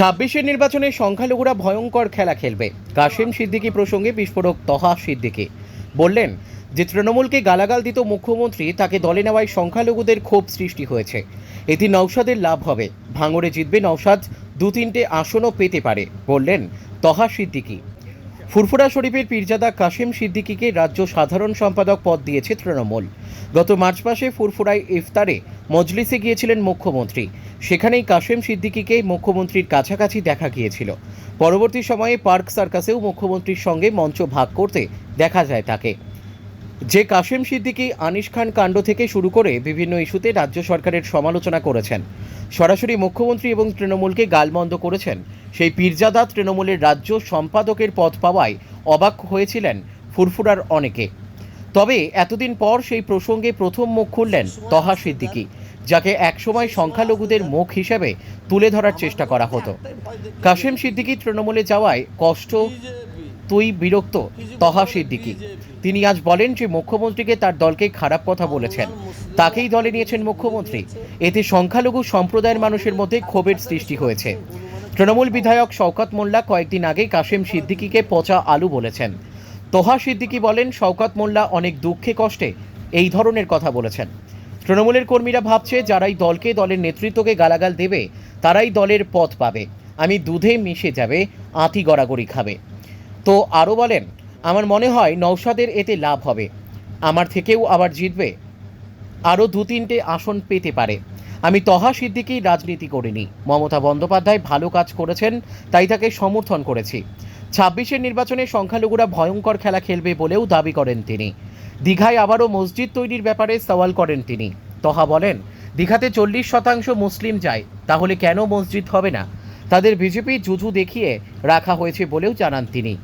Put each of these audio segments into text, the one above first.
ছাব্বিশের নির্বাচনে সংখ্যালঘুরা ভয়ঙ্কর খেলা খেলবে। কাশেম সিদ্দিকী প্রসঙ্গে বিস্ফোরক তহা সিদ্দিকী। বললেন, যে তৃণমূলকে গালাগাল দিত মুখ্যমন্ত্রী, তাকে দলে নেওয়ায় সংখ্যালঘুদের ক্ষোভ সৃষ্টি হয়েছে। এটি নৌসাদের লাভ হবে। ভাঙড়ে জিতবে নৌসাদ দু তিনটে আসনও পেতে পারে। বললেন তহা সিদ্দিকী। ফুরফুরা শরীফের পীরজাদা কাশেম সিদ্দিকীকে রাজ্য সাধারণ সম্পাদক পদ দিয়েছে তৃণমূল। গত মার্চ মাসে ফুরফুরায় ইফতারে মজলিসে গিয়েছিলেন মুখ্যমন্ত্রী। সেখানেই কাশেম সিদ্দিকীকে মুখ্যমন্ত্রীর কাছাকাছি দেখা গিয়েছিল। পরবর্তী সময়ে পার্ক সার্কাসেও মুখ্যমন্ত্রীর সঙ্গে মঞ্চ ভাগ করতে দেখা যায় তাকে। যে কাশেম সিদ্দিকী আনিস খান কাণ্ড থেকে শুরু করে বিভিন্ন ইস্যুতে রাজ্য সরকারের সমালোচনা করেছেন। সরাসরি মুখ্যমন্ত্রী এবং তৃণমূলকে গালমন্দ করেছেন। সেই পীরজাদা তৃণমূলের রাজ্য সম্পাদকের পদ পাওয়ায় অবাক হয়েছিলেন ফুরফুরার অনেকে। তবে এতদিন পর সেই প্রসঙ্গে প্রথম মুখ খুললেন তহা সিদ্দিকী, যাকে একসময় সংখ্যালঘুদের মুখ হিসেবে তুলে ধরার চেষ্টা করা হতো। কাশেম সিদ্দিকী তৃণমূলে যাওয়ায় কষ্ট তুই বিরক্ত, তহা সিদ্দিকী। তিনি আজ বলেন যে মুখ্যমন্ত্রীকে তার দলকে খারাপ কথা বলেছেন। তাকেই দলে নিয়েছেন মুখ্যমন্ত্রী। এতে সংখ্যালঘু সম্প্রদায়ের মানুষের মধ্যে ক্ষোভের সৃষ্টি হয়েছে। তৃণমূল বিধায়ক শওকত মোল্লা কয়েকদিন আগে কাশেম সিদ্দিকিকে পচা আলু বলেছেন। তোহা সিদ্দিকি বলেন, শওকত মোল্লা অনেক দুঃখে কষ্টে এই ধরনের কথা বলেছেন। তৃণমূলের কর্মীরা ভাবছে, যারাই দলকে দলের নেতৃত্বকে গালাগাল দেবে, তারাই দলের পথ পাবে। আমি দুধে মিশে যাবে, আঁতি গড়াগড়ি খাবে। তো আরও বলেন, আমার মনে হয় নৌসাদের এতে লাভ হবে। আমার থেকেও আবার জিতবে। আরও দু তিনটে আসন পেতে পারে। আমি তহা সিদ্দিকি রাজনীতি করিনি। মমতা বন্দ্যোপাধ্যায় ভালো কাজ করেছেন, তাই তাকে সমর্থন করেছি। ছাব্বিশের নির্বাচনে সংখ্যালঘুরা ভয়ঙ্কর খেলা খেলবে বলেও দাবি করেন তিনি। দীঘায় আবারও মসজিদ তৈরির ব্যাপারে সওয়াল করেন তিনি। তহা বলেন, দীঘাতে চল্লিশ শতাংশ মুসলিম যায়, তাহলে কেন মসজিদ হবে না? তাদের বিজেপি জুজু দেখিয়ে রাখা হয়েছে বলেও জানান তিনি।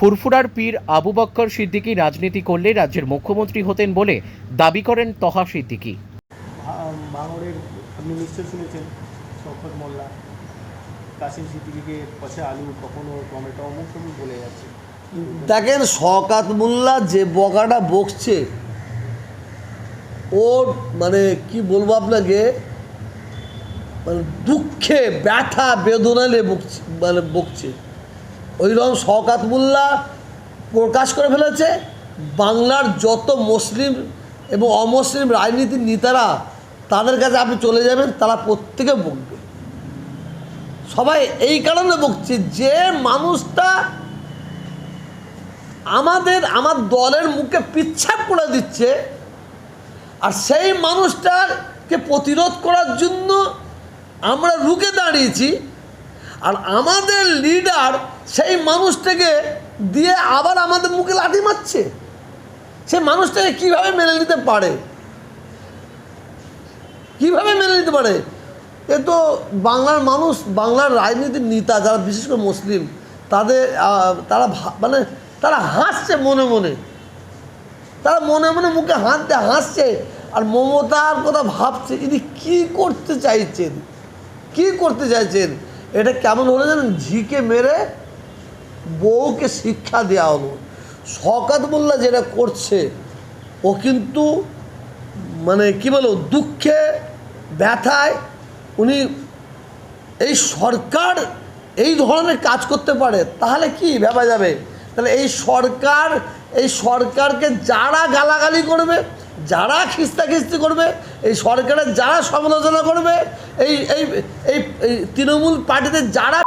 ফুরফুরার পীর আবু বক্কর সিদ্দিকী রাজনীতি করলে রাজ্যের মুখ্যমন্ত্রী হতেন বলে দাবি করেন তহা সিদ্দিকী। ভাঙড়ের আপনি নিশ্চয় শুনেছেন শওকত মোল্লা কাশিম সিদ্দিকিকে পচা আলু কখনো টমেটো অমুক বলে যাচ্ছে। দেখেন শকাত মোল্লা যে বকাটা বকছে ওর মানে কি বলব আপনাকে মানে দুঃখে ব্যথা বেদনালে বকছে মানে বকছে। ওই রকম শকাত মোল্লা প্রকাশ করে ফেলেছে। বাংলার যত মুসলিম এবং অমুসলিম রাজনীতির নেতারা তাদের কাছে আপনি চলে যাবেন, তারা প্রত্যেকে বকবে। সবাই এই কারণে বকছে যে মানুষটা আমাদের, আমার দলের মুখে পিচ্ছাপ করে দিচ্ছে আর সেই মানুষটাকে প্রতিরোধ করার জন্য আমরা রুখে দাঁড়িয়েছি। আর আমাদের লিডার সেই মানুষটাকে দিয়ে আবার আমাদের মুখে লাঠি মারছে। সে মানুষটাকে কীভাবে মেনে নিতে পারে? কীভাবে মেনে নিতে পারে? এ তো বাংলার মানুষ, বাংলার রাজনীতির নেতা যারা, বিশেষ করে মুসলিম, তাদের তারা মানে তারা হাসছে মনে মনে। তারা মনে মনে মুখে হাসতে হাসছে আর মমতার কথা ভাবছে, ইনি কি করতে চাইছেন? কি করতে চাইছেন? এটা কেমন হলো জানেন? ঝিকে মেরে বউকে শিক্ষা দেওয়া হলো শকাত মোল্লা যেটা করছে, ও কিন্তু মানে কি বলো দুঃখে, ব্যথায় উনি এই সরকার এই ধরনের কাজ করতে পারে, তাহলে কি ভাবা যাবে? তাহলে এই সরকার, এই সরকারকে যারা গালাগালি করবে, যারা খিস্তাখিস্তি করবে, এই সরকারের যারা সমালোচনা করবে, এই এই এই এই তৃণমূল পার্টিতে যারা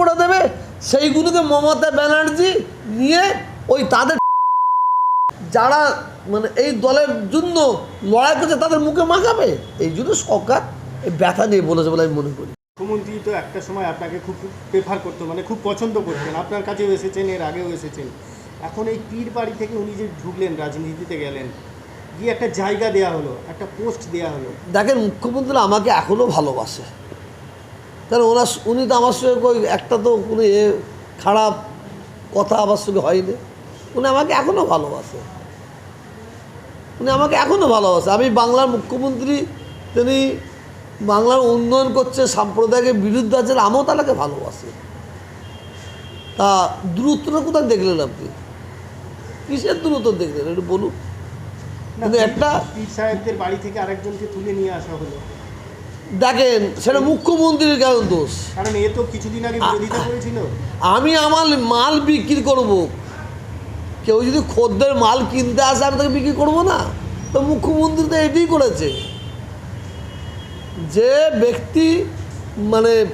করে দেবে সেইগুলোকে মমতা ব্যানার্জি নিয়ে ওই তাদের যারা মানে এই দলের জন্য লড়াই করছে তাদের মুখে মাখাবে। এই জন্য সরকার এই ব্যথা নিয়ে বলেছে বলে আমি মনে করি। মুখ্যমন্ত্রী তো একটা সময় আপনাকে খুব প্রেফার করতো মানে খুব পছন্দ করতেন। আপনার কাছেও এসেছেন এর আগেও এসেছেন। এখন এই পীর বাড়ি থেকে উনি যে ঢুকলেন রাজনীতিতে গেলেন গিয়ে একটা জায়গা দেয়া হলো একটা পোস্ট দেয়া হলো। দেখেন মুখ্যমন্ত্রী আমাকে এখনও ভালোবাসে। কারণ ওনার উনি তো আমার সঙ্গে কই একটা তো কোনো এ খারাপ কথা আমার সঙ্গে হয়নি। উনি আমাকে এখনও ভালোবাসে। উনি আমাকে এখনও ভালোবাসে। আমি বাংলার মুখ্যমন্ত্রী তিনি বাংলার উন্নয়ন করছে সাম্প্রদায়িকের বিরুদ্ধে আছেন আমিও তাকে ভালোবাসি। তা দূরত্বটা কোথায় দেখলেন আপনি? কিসের দূরত্ব দেখলেন? একটু বলুন। কিন্তু একটা পীর সাহেবদের বাড়ি থেকে আরেকজনকে তুলে নিয়ে আসা হলো। দেখেন সেটা মুখ্যমন্ত্রীর দোষ। কারণ এ তো কিছুদিন আগে বিরোধিতা করেছিল। আমি আমার মাল বিক্রি করব। কেউ যদি খদ্দের মাল কিনতে আসে আমি তাকে বিক্রি করব না। তো মুখ্যমন্ত্রী তো এটাই করেছে। যে ব্যক্তি মানে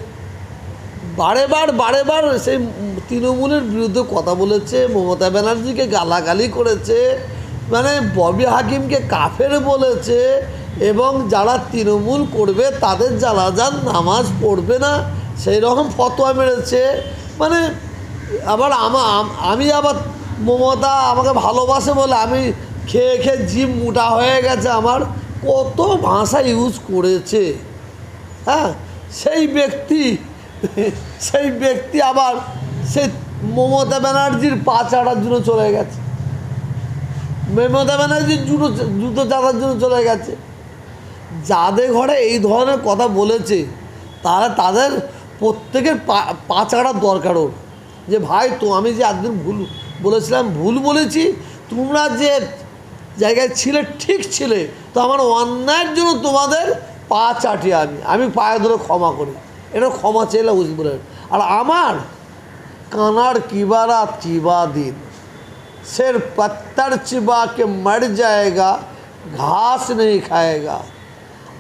বারেবার বারেবার সেই তৃণমূলের বিরুদ্ধে কথা বলেছে মমতা ব্যানার্জিকে গালাগালি করেছে মানে ববি হাকিমকে কাফের বলেছে এবং যারা তৃণমূল করবে তাদের জানাজান নামাজ পড়বে না। সেই রকম ফতোয়া মেরেছে। মানে আবার আমা, আমি আবার মমতা আমাকে ভালোবাসে বলে আমি খেয়ে খেয়ে জিম মোটা হয়ে গেছে আমার। কত ভাষা ইউজ করেছে। হ্যাঁ সেই ব্যক্তি সেই ব্যক্তি আবার সেই মমতা ব্যানার্জির পা চাড়ার জন্য চলে গেছে। মমতা ব্যানার্জির জুতো জুতো চাড়ার জন্য চলে গেছে। যাদের ঘরে এই ধরনের কথা বলেছে তারা তাদের প্রত্যেকের পা পা চাড়ার দরকার ওর যে ভাই তো আমি যে একদিন ভুল বলেছিলাম ভুল বলেছি তোমরা যে জায়গায় ছিলে ঠিক ছিলে তো আমার অন্যায়ের জন্য তোমাদের পা চাটি আমি আমি পায়ে ধরে ক্ষমা করি এটা ক্ষমা চাইলে উচিত বলে আর আমার কানার কিবারা চিবা দিন सिर पत्थर चिबा के मर जाएगा ঘাস নেই খায়েগা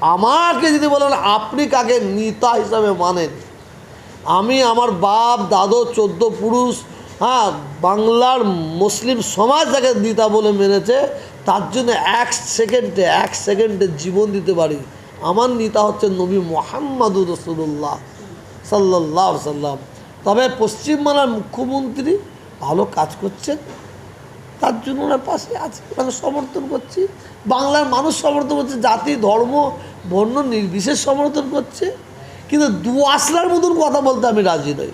আমাকে যদি বলেন আপনি কাকে নেতা হিসাবে মানেন? আমি আমার বাপ, দাদু, চোদ্দ পুরুষ হ্যাঁ বাংলার মুসলিম সমাজ যাকে নেতা বলে মেনেছে, তার জন্য এক সেকেন্ডে এক সেকেন্ডে জীবন দিতে পারি। আমার নেতা হচ্ছে নবী মোহাম্মদুর রসুল্লাহ সাল্লাহ সাল্লাম। তবে পশ্চিমবাংলার মুখ্যমন্ত্রী ভালো কাজ করছেন। তার জন্য ওনার পাশে আছে ওনাকে সমর্থন করছি। বাংলার মানুষ সমর্থন করছে, জাতি, ধর্ম বর্ণ নির্বিশেষ সমর্থন করছে, কিন্তু দু আসলার মতন কথা বলতে আমি রাজি নই।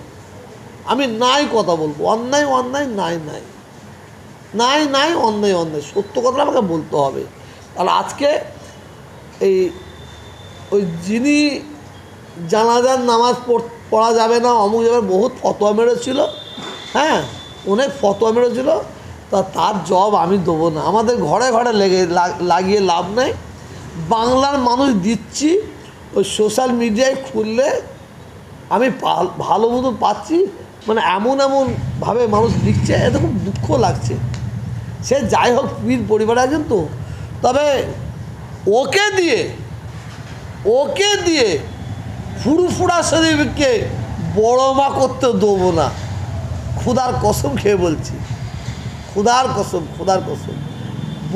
আমি নাই কথা বলব, অন্যায় অন্যায়, নাই নাই। নাই নাই, অন্যায় অন্যায়, সত্য কথা আমাকে বলতে হবে। আর আজকে এই, ওই যিনি জানাজার নামাজ পড়- পড়া যাবে না, অমুক যাবে, বহুত ফতোয়া মেরেছিল হ্যাঁ অনেক ফতোয়া মেরেছিল, তা তার জব আমি দেবো না। আমাদের ঘরে ঘরে লেগে লাগিয়ে লাভ নেই। বাংলার মানুষ দিচ্ছি, ওই সোশ্যাল মিডিয়ায় খুললে আমি ভালো মতো পাচ্ছি মানে এমন এমনভাবে মানুষ লিখছে, এতে খুব দুঃখ লাগছে। সে যাই হোক, পীর পরিবারে আছেন তো, তবে ওকে দিয়ে ওকে দিয়ে ফুরফুরা শরীফকে বড় মা করতে দেবো না। ক্ষুধার কসম খেয়ে বলছি। ক্ষুধার কসম ক্ষুধার কসম।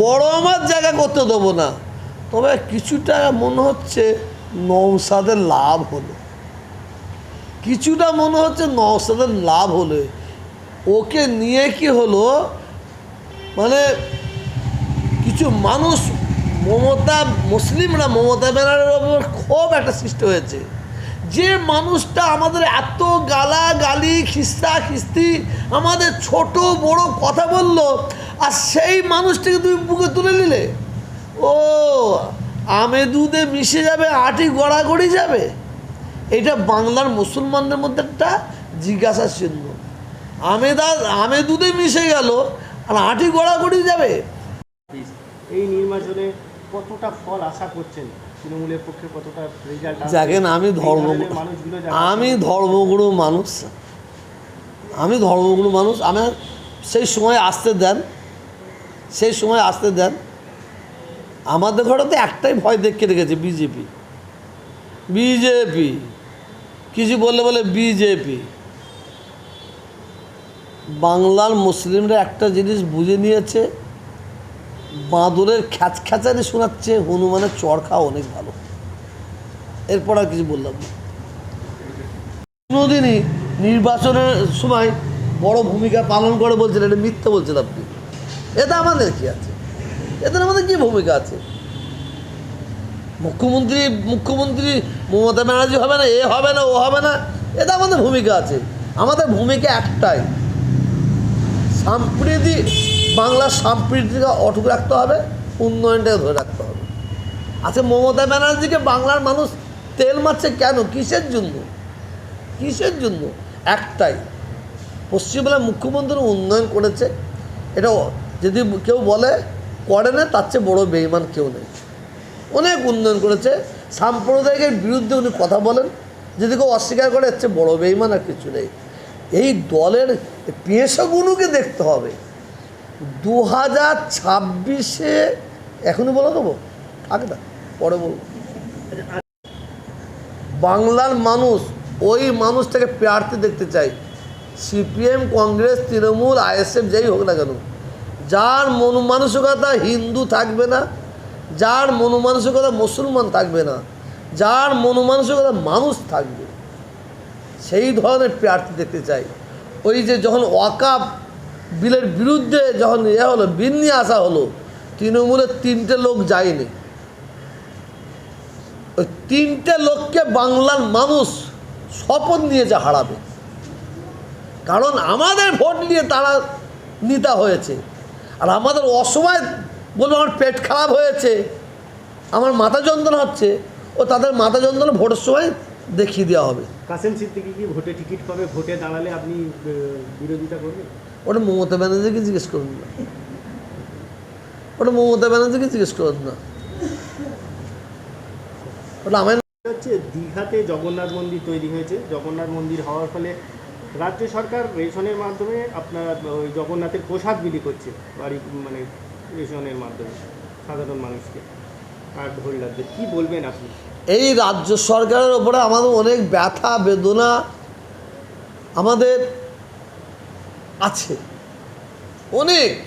বড় মার জায়গা করতে দেবো না। তবে কিছুটা মনে হচ্ছে নৌসাদের লাভ হলো। কিছুটা মনে হচ্ছে নৌসাদের লাভ হলো। ওকে নিয়ে কি হলো? মানে কিছু মানুষ মমতা, মুসলিমরা মমতা ব্যানারের ওপর খুব একটা সৃষ্টি হয়েছে। যে মানুষটা আমাদের এত গালা গালি খিস্তা খিস্তি, আমাদের ছোট বড় কথা বলল, আর সেই মানুষটাকে তুমি বুকে তুলে নিলে? ও আমে দুধে মিশে যাবে আটি গড়াগড়ি যাবে? এটা বাংলার মুসলমানদের মধ্যে একটা জিজ্ঞাসা চিহ্ন। আমেদা আমে দুধে মিশে গেল আর আটি গড়াগড়ি যাবে? এই নির্বাচনে কতটা ফল আশা করছেন? তৃণমূলের পক্ষে কতটা রেজাল্ট দেখেন আমি ধর্ম আমি ধর্মগুরু মানুষ। আমি ধর্মগুরু মানুষ। আমার সেই সময় আসতে দেন। সেই সময় আসতে দেন। আমাদের ঘরে তো একটাই ভয় দেখে রেখেছে বিজেপি। বিজেপি। কিছু বললে বলে বিজেপি। বাংলার মুসলিমরা একটা জিনিস বুঝে নিয়েছে, বাঁদরের খ্যাচ খ্যাচানি শোনাচ্ছে, হনুমানের চরখা অনেক ভালো। এরপর আর কিছু বললাম না। কোনোদিনই নির্বাচনের সময় বড় ভূমিকা পালন করে বলছেন, এটা মিথ্যা বলছেন আপনি। এটা আমাদের কি আছে? এতে আমাদের কি ভূমিকা আছে? মুখ্যমন্ত্রী মুখ্যমন্ত্রী মমতা ব্যানার্জি হবে না, এ হবে না, ও হবে না এতে আমাদের ভূমিকা আছে। আমাদের ভূমিকা একটাই। সাম্প্রীতি, বাংলার সাম্প্রীতিকে অটুক রাখতে হবে, উন্নয়নটাকে ধরে রাখতে হবে। আচ্ছা মমতা ব্যানার্জিকে বাংলার মানুষ তেল মারছে কেন? কিসের জন্য? কিসের জন্য? একটাই। পশ্চিমবাংলার মুখ্যমন্ত্রী উন্নয়ন করেছে। এটা যদি কেউ বলে করে না, তার চেয়ে বড় বেইমান কেউ নেই। অনেক উন্নয়ন করেছে। সাম্প্রদায়িকের বিরুদ্ধে উনি কথা বলেন। যদি কেউ অস্বীকার করে হচ্ছে বড় বেইমান আর কিছু নেই। এই দলের পেশাগুলোকে দেখতে হবে। দু হাজার ছাব্বিশে, এখনই বলে দেবো? থাক না পরে বলব। বাংলার মানুষ, ওই মানুষটাকে প্রার্থী দেখতে চাই। সিপিএম, কংগ্রেস, তৃণমূল, আইএসএফ, যাই হোক না কেন। যার মন মানসিকতা হিন্দু থাকবে না, যার মন মানসিকতা মুসলমান থাকবে না, যার মন মানসিকতা মানুষ থাকবে, সেই ধরনের প্রার্থী দেখতে চাই। ওই যে যখন ওয়াকাপ বিলের বিরুদ্ধে যখন ইয়ে হলো বিল নিয়ে আসা হলো, তৃণমূলের তিনটে লোক যায়নি। ওই তিনটে লোককে বাংলার মানুষ শপথ নিয়ে নিয়েছে হারাবে। কারণ আমাদের ভোট নিয়ে তারা নিতা হয়েছে। আর আমাদের অসময় বলব আমার পেট খারাপ হয়েছে আমার মাথা যন্ত্রণা হচ্ছে ও তাদের মাথা যন্ত্রণা ভোটের সময় দেখিয়ে দেওয়া হবে। কাসেম সিদ্দিকি কি ভোটে টিকিট পাবে? ভোটে দাঁড়ালে আপনি বিরোধিতা করবেন? ওটা মমতা ব্যানার্জিকে জিজ্ঞেস করুন না। ওটা মমতা ব্যানার্জিকে জিজ্ঞেস করুন না। ওটা আমার হচ্ছে দীঘাতে জগন্নাথ মন্দির তৈরি হয়েছে। জগন্নাথ মন্দির হওয়ার ফলে রাজ্য সরকার রেশনের মাধ্যমে আপনার ওই জগন্নাথের প্রসাদ বিলি করছে, বাড়ি মানে রেশনের মাধ্যমে, সাধারণ মানুষকে। কার্ড হোল্ডারদের কী বলবেন আপনি? এই রাজ্য সরকারের ওপরে আমাদের অনেক ব্যথা, বেদনা আমাদের আছে। অনেক।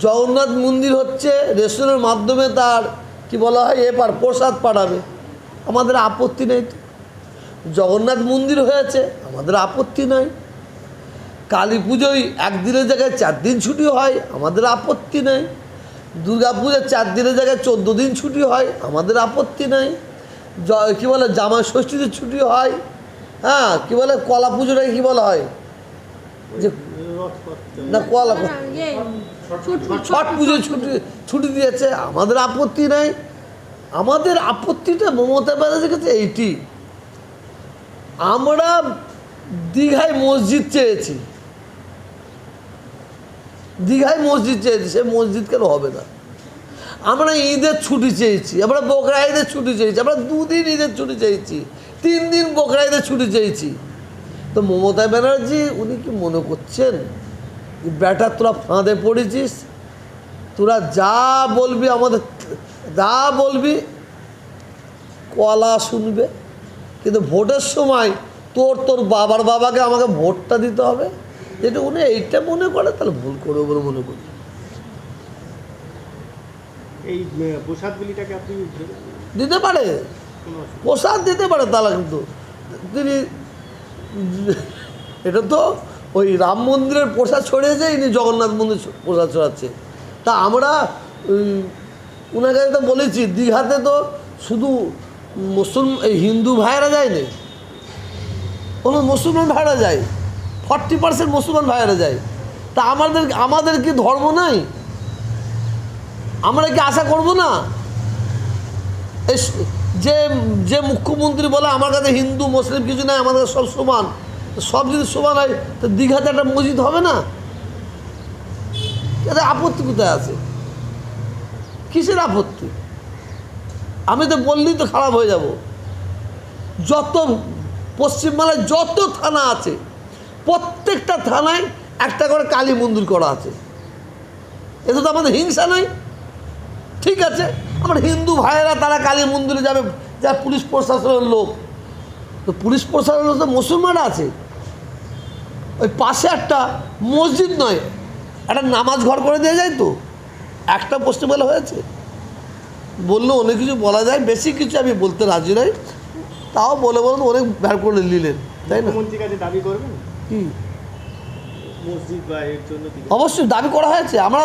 জগন্নাথ মন্দির হচ্ছে রেশনের মাধ্যমে তার, কি বলা হয় এপার প্রসাদ পাঠাবে। আমাদের আপত্তি নেই তো। জগন্নাথ মন্দির হয়েছে, আমাদের আপত্তি নাই। কালী পুজোয় একদিনের জায়গায় চার দিন ছুটি হয়, আমাদের আপত্তি নাই। দুর্গা পুজোর চার দিনের জায়গায় চোদ্দ দিন ছুটি হয়, আমাদের আপত্তি নাই। জ- কী বলে জামাই ষষ্ঠীতে ছুটি হয়। হ্যাঁ কী বলে, কলা পুজোটাকে কী বলা হয়? যে, না, কলা ছট পুজোয় ছুটি ছুটি দিয়েছে, আমাদের আপত্তি নাই। আমাদের আপত্তিটা মমতা ব্যানার্জির কাছে এইটি। আমরা দীঘায় মসজিদ চেয়েছি। দীঘায় মসজিদ চেয়েছি, সে মসজিদ কেন হবে না? আমরা ঈদের ছুটি চেয়েছি, আমরা বকরা ঈদের ছুটি চেয়েছি, আমরা দুদিন ঈদের ছুটি চেয়েছি, তিন দিন বকরা ঈদের ছুটি চেয়েছি। তো মমতা ব্যানার্জি, উনি কি মনে করছেন ব্যাটার তোরা ফাঁদে পড়েছিস? তোরা যা বলবি আমাদের, যা বলবি, কলা শুনবে। কিন্তু ভোটের সময় তোর তোর বাবার বাবাকে আমাকে ভোটটা দিতে হবে? যেটা উনি এইটা মনে করে তাহলে ভুল করবে বলে মনে করি। এই প্রসাদ বিলিটাকে আপনি দিতে পারে। প্রসাদ দিতে পারে তারা কিন্তু। তিনি এটা তো ওই রাম মন্দিরের প্রসাদ ছড়িয়েছে ইনি জগন্নাথ মন্দির প্রসাদ ছড়াচ্ছে। তা আমরা ওনাকে তো বলেছি দীঘাতে তো শুধু মুসলম, এই হিন্দু ভাইয়েরা যায়নি কোনো মুসলমান ভাইয়েরা যায়? ফর্টি পার্সেন্ট মুসলমান ভাইয়েরা যায়। তা আমাদের আমাদের কি ধর্ম নাই? আমরা কি আশা করব না? যে যে মুখ্যমন্ত্রী বলে আমার কাছে হিন্দু, মুসলিম কিছু নাই, আমাদের সব সমান। সব যদি সমান হয়, তো দীঘাতে একটা মসজিদ হবে না? এতে আপত্তি কোথায় আছে? কিসের আপত্তি? আমি তো বললেই তো খারাপ হয়ে যাব। যত পশ্চিমবাংলায় যত থানা আছে, প্রত্যেকটা থানায় একটা করে কালী মন্দির করা আছে। এতে তো আমাদের হিংসা নাই। ঠিক আছে, আমার হিন্দু ভাইয়েরা তারা কালী মন্দিরে যাবে, যা পুলিশ প্রশাসনের লোক। তো পুলিশ প্রশাসনের লোক তো মুসলমান আছে। ওই পাশে একটা মসজিদ নয়, একটা নামাজ ঘর করে দেওয়া যায় তো। একটা পশ্চিমবাংলা হয়েছে। বললে অনেক কিছু বলা যায় বেশি কিছু আমি বলতে রাজি নই। তাও বলে বলেন অনেক ব্যার করে নিলেন তাই না? কাছে দাবি করবেন? কি? অবশ্যই দাবি করা হয়েছে। আমরা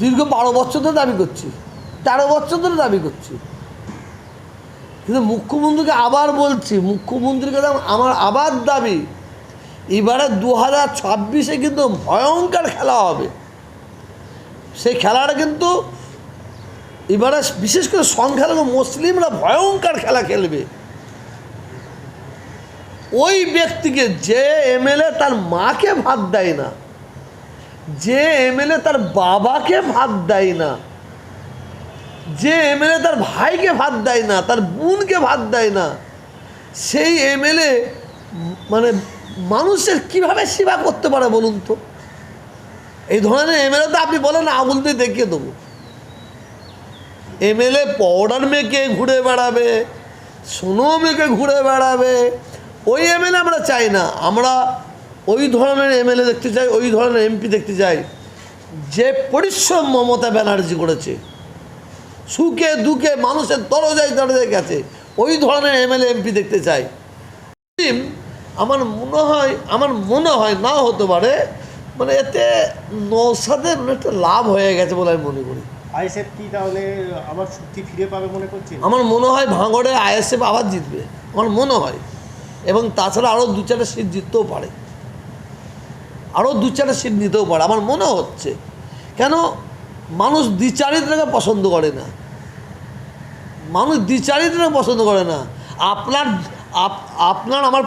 দীর্ঘ বারো বছর ধরে দাবি করছি তেরো বছর ধরে দাবি করছি। কিন্তু মুখ্যমন্ত্রীকে আবার বলছি মুখ্যমন্ত্রীর কাছে আমার আবার দাবি এবারে দু হাজার ছাব্বিশে কিন্তু ভয়ঙ্কর খেলা হবে। সেই খেলাটা কিন্তু এবারে বিশেষ করে সংখ্যালঘু মুসলিমরা ভয়ঙ্কর খেলা খেলবে। ওই ব্যক্তিকে যে এমএলএ তার মাকে ভাত দেয় না, যে এমএলএ তার বাবাকে ভাত দেয় না, যে এমএলএ তার ভাইকে ভাত দেয় না, তার বোনকে ভাত দেয় না, সেই এমএলএ মানে মানুষের কীভাবে সেবা করতে পারে বলুন তো? এই ধরনের এমএলএ তো আপনি বলেন, আঙুল দিয়ে দেখিয়ে দেবো। এমএলএ পাউডার মেখে ঘুরে বেড়াবে, সোনো মেখে ঘুরে বেড়াবে। ওই এমএলএ আমরা চাই না, আমরা ওই ধরনের এমএলএ দেখতে চাই, ওই ধরনের এমপি দেখতে চাই। যে পরিশ্রম মমতা ব্যানার্জি করেছে, সুখে দুঃখে মানুষের দরজায় দরজায় গেছে, ওই ধরনের এমএলএ, এমপি দেখতে চাই। আমার মনে হয়, আমার মনে হয় না হতে পারে মানে এতে নৌসাদের একটা লাভ হয়ে গেছে বলে আমি মনে করি। আইএসএফ কি তাহলে আবার শক্তি ফিরে পাবে মনে করছেন? আমার মনে হয় ভাঙড়ে আইএসএফ আবার জিতবে। আমার মনে হয়। এবং তাছাড়া আরও দু চারটা সিট জিততেও পারে। আরও দু চারটা সিট নিতেও পারে। আমার মনে হচ্ছে। কেন? মানুষ দ্বিচারিত্রকে পছন্দ করে না। মানুষ দ্বিচারিত্রকে পছন্দ করে না। আপনার আপনার আমার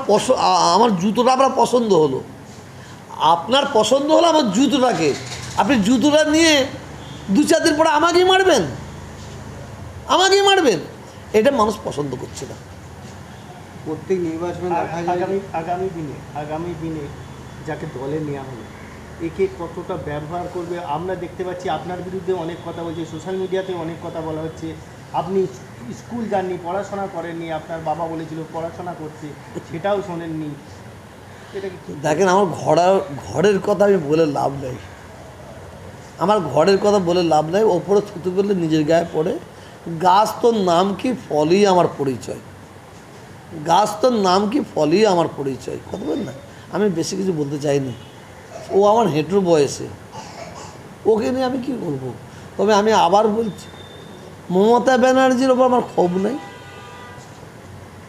আমার জুতোটা আপনার পছন্দ হলো। আপনার পছন্দ হলো আমার জুতোটাকে। আপনি জুতোটা নিয়ে দু চার দিন পরে আমাকেই মারবেন। আমাকেই মারবেন। এটা মানুষ পছন্দ করছে না। প্রত্যেক নির্বাচনে দেখা যায় আগামী আগামী দিনে আগামী দিনে যাকে দলে নেওয়া হলো একে কতটা ব্যবহার করবে? আমরা দেখতে পাচ্ছি আপনার বিরুদ্ধে অনেক কথা বলছে সোশ্যাল মিডিয়াতে অনেক কথা বলা হচ্ছে। আপনি স্কুল যাননি পড়াশোনা করেননি আপনার বাবা বলেছিল পড়াশোনা করতে সেটাও শোনেননি। এটাকে দেখেন আমার ঘোড়ার ঘরের কথা আমি বলে লাভ নেই। আমার ঘরের কথা বলে লাভ নেই, ওপরে থুতু করলে নিজের গায়ে পড়ে। গাছ তোর নাম কি ফলই আমার পরিচয়? গাছ তোর নাম কি ফলই আমার পরিচয়? কথা বল না, আমি বেশি কিছু বলতে চাইনি। ও আমার হেঁটুর বয়সে। ওকে নিয়ে আমি কি করব? তবে আমি আবার বলছি, মমতা ব্যানার্জির ওপর আমার ক্ষোভ নেই।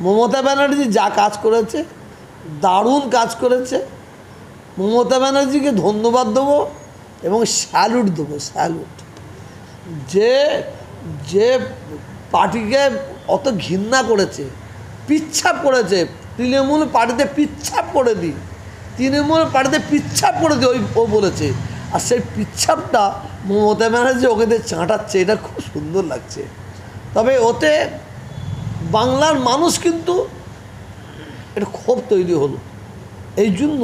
মমতা ব্যানার্জি যা কাজ করেছে, দারুণ কাজ করেছে। মমতা ব্যানার্জিকে ধন্যবাদ দেবো। এবং স্যালুট দেবো, স্যালুট। যে যে পার্টিকে অত ঘৃণা করেছে, পিচ্ছাপ করেছে, তৃণমূল পার্টিতে পিচ্ছাপ করে দিই, তৃণমূল পার্টিতে পিচ্ছাপ করে দিই, ওই ও বলেছে। আর সেই পিচ্ছাপটা মমতা ব্যানার্জি ওকে দিয়ে চাঁটাচ্ছে, এটা খুব সুন্দর লাগছে। তবে ওতে বাংলার মানুষ কিন্তু এটা ক্ষোভ তৈরি হলো। এই জন্য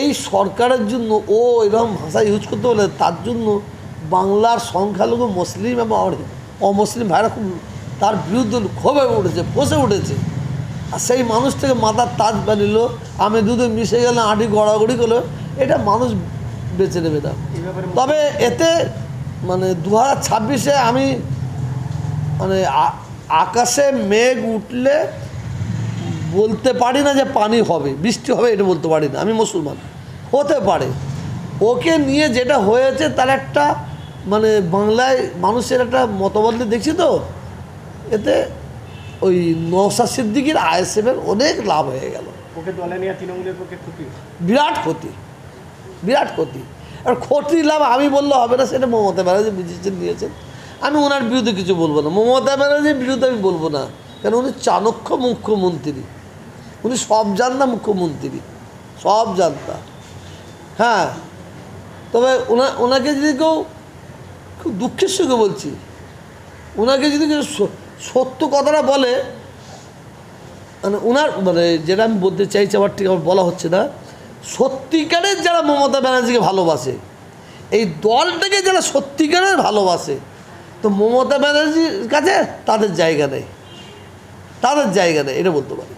এই সরকারের জন্য ও এরকম ভাষা ইউজ করতে বলে তার জন্য বাংলার সংখ্যালঘু মুসলিম এবং অমুসলিম ভাইরা খুব তার বিরুদ্ধে ক্ষোভে উঠেছে ফসে উঠেছে। আর সেই মানুষ থেকে মাথার তাজ বানিল আমি দুধে মিশে গেলে আঁটি গড়াগড়ি করল এটা মানুষ বেছে নেবে না তবে এতে মানে দু হাজার ছাব্বিশে আমি মানে আকাশে মেঘ উঠলে বলতে পারি না যে পানি হবে বৃষ্টি হবে এটা বলতে পারি না আমি মুসলমান। হতে পারে। ওকে নিয়ে যেটা হয়েছে তার একটা মানে বাংলায় মানুষের একটা মতবদলে দেখছি তো এতে ওই নওশা সিদ্দিকির আইএসএফের অনেক লাভ হয়ে গেল। ওকে দলে নেওয়া তৃণমূলের পক্ষে ক্ষতি বিরাট ক্ষতি বিরাট ক্ষতি। আর ক্ষতি লাভ আমি বললে হবে না সেটা মমতা ব্যানার্জি বুঝেছেন নিয়েছেন। আমি ওনার বিরুদ্ধে কিছু বলব না। মমতা ব্যানার্জির বিরুদ্ধে আমি বলব না কেন উনি চাণক্য মুখ্যমন্ত্রী। উনি সব জানতা মুখ্যমন্ত্রী। সব জানতা হ্যাঁ তবে ওনা ওনাকে যদি কেউ খুব দুঃখের সঙ্গে বলছি ওনাকে যদি কেউ সত্য কথাটা বলে মানে ওনার মানে যেটা আমি বলতে চাইছি আমার ঠিক আমার বলা হচ্ছে না, সত্যিকারের যারা মমতা ব্যানার্জিকে ভালোবাসে, এই দলটাকে যারা সত্যিকারের ভালোবাসে, তো মমতা ব্যানার্জির কাছে তাদের জায়গা নেই। তাদের জায়গা নেই, এটা বলতে পারি।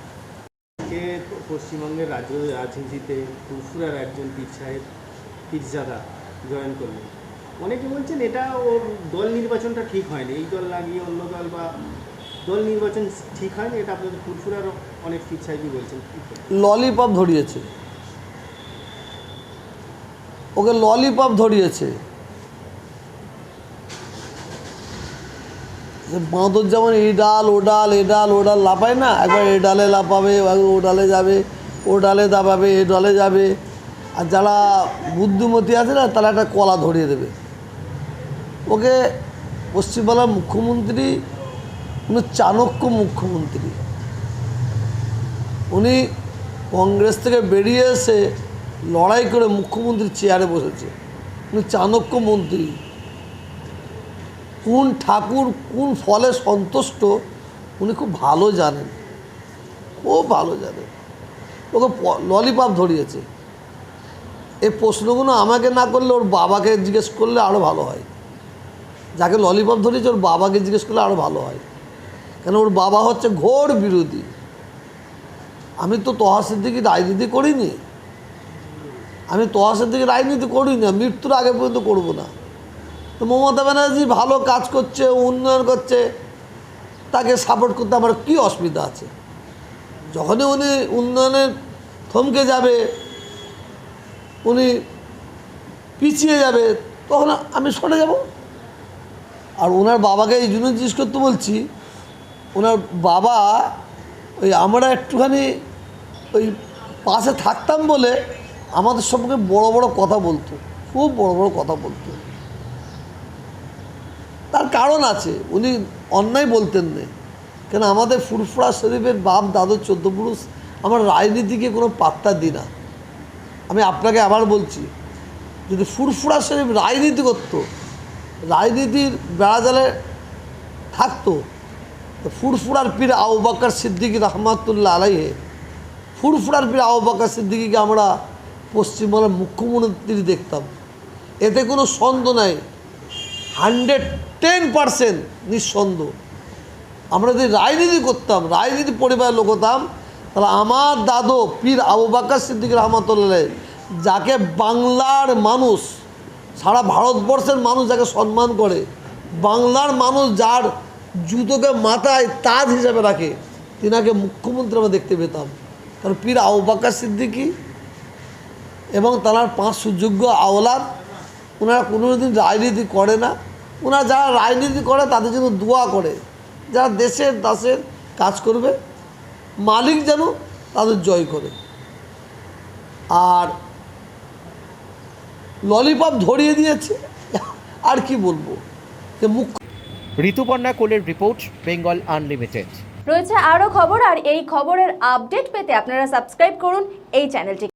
পশ্চিমবঙ্গের রাজ্য রাজনীতিতে ফুরফুরার একজন পীর সাহেব পীরজাদা জয়েন করলেন। অনেকে বলছেন এটা ওর দল নির্বাচনটা ঠিক হয়নি, এই দল লাগিয়ে অন্য দল বা দল নির্বাচন ঠিক হয়নি, এটা আপনাদের ফুরফুরার অনেক পীর সাহেবই বলছেন। ললিপপ ধরিয়েছে। ওকে ললিপপ ধরিয়েছে। বাঁদর যেমন এই ডাল, ও ডাল, এ ডাল, ও ডাল লাফায় না? একবার এ ডালে লাফাবে ও ডালে যাবে, ও ডালে দাবাবে, এ ডালে যাবে। আর যারা বুদ্ধিমতী আছে না, তারা একটা কলা ধরিয়ে দেবে। ওকে, পশ্চিমবাংলার মুখ্যমন্ত্রী, উনি চাণক্য মুখ্যমন্ত্রী। উনি কংগ্রেস থেকে বেরিয়ে এসে লড়াই করে মুখ্যমন্ত্রীর চেয়ারে বসেছে। উনি চাণক্য মন্ত্রী। কোন ঠাকুর কোন ফলে সন্তুষ্ট উনি খুব ভালো জানেন। খুব ভালো জানেন। ওকে ললিপপ ধরিয়েছে। এই প্রশ্নগুলো আমাকে না করলে ওর বাবাকে জিজ্ঞেস করলে আরও ভালো হয়। যাকে ললিপপ ধরিয়েছে ওর বাবাকে জিজ্ঞেস করলে আরও ভালো হয়। কেন ওর বাবা হচ্ছে ঘোর বিরোধী। আমি তো তহা সিদ্দিকি রাজনীতি করিনি। আমি তহা সিদ্দিকি রাজনীতি করিনি মৃত্যুর আগে পর্যন্ত করব না। তো মমতা ব্যানার্জি ভালো কাজ করছে, উন্নয়ন করছে, তাকে সাপোর্ট করতে আমার কী অসুবিধা আছে? যখনই উনি উন্নয়নের থমকে যাবে, উনি পিছিয়ে যাবে, তখন আমি সরে যাব। আর ওনার বাবাকে এই জন্য জিজ্ঞেস করতে বলছি, ওনার বাবা ওই আমরা একটুখানি ওই পাশে থাকতাম বলে আমাদের সম্পর্কে বড় বড় কথা বলতো, খুব বড় বড় কথা বলতো। তার কারণ আছে। উনি অন্যায় বলতেন না। কেন আমাদের ফুরফুরা শরীফের বাপ দাদুর চোদ্দ পুরুষ আমার রাজনীতিকে কোনো পাত্তা দিই না। আমি আপনাকে আবার বলছি, যদি ফুরফুরা শরীফ রাজনীতি করতো, রাজনীতির বেড়াজালে থাকতো ফুরফুরার পীর আবু বাক্কার সিদ্দিকী রহমাতুল্লাহ আলাইহে, ফুরফুরার পীর আবু বাক্কার সিদ্দিকীকে আমরা পশ্চিমবঙ্গের মুখ্যমন্ত্রী দেখতাম। এতে কোনো সন্দেহ নাই। হান্ড্রেড টেন পারসেন্ট নিঃসন্দেহ। আমরা যদি রাজনীতি করতাম, রাজনীতি পরিবারের লোক হতাম, তাহলে আমার দাদু পীর আবু বাক্কার সিদ্দিক রহমতুল্লাহ যাকে বাংলার মানুষ, সারা ভারতবর্ষের মানুষ যাকে সম্মান করে, বাংলার মানুষ যার জুতোকে মাথায় তাজ হিসাবে রাখে, তিনাকে মুখ্যমন্ত্রী আমরা দেখতে পেতাম। কারণ পীর আবু বাক্কার সিদ্দিকি এবং তার পাঁচ সুযোগ্য আওলাদ, ওনারা কোনো দিন রাজনীতি করে না। ওনারা যারা রাজনীতি করে তাদের জন্য দোয়া করে। যারা দেশের দাসের কাজ করবে মালিক যেন তাদের জয় করে। আর ললিপপ ধরিয়ে দিয়েছে। আর কি বলব? যে মুখ্য ঋতুপর্ণা কোলের রিপোর্ট বেঙ্গল আনলিমিটেড। রয়েছে আরও খবর আর এই খবরের আপডেট পেতে আপনারা সাবস্ক্রাইব করুন এই চ্যানেলটি।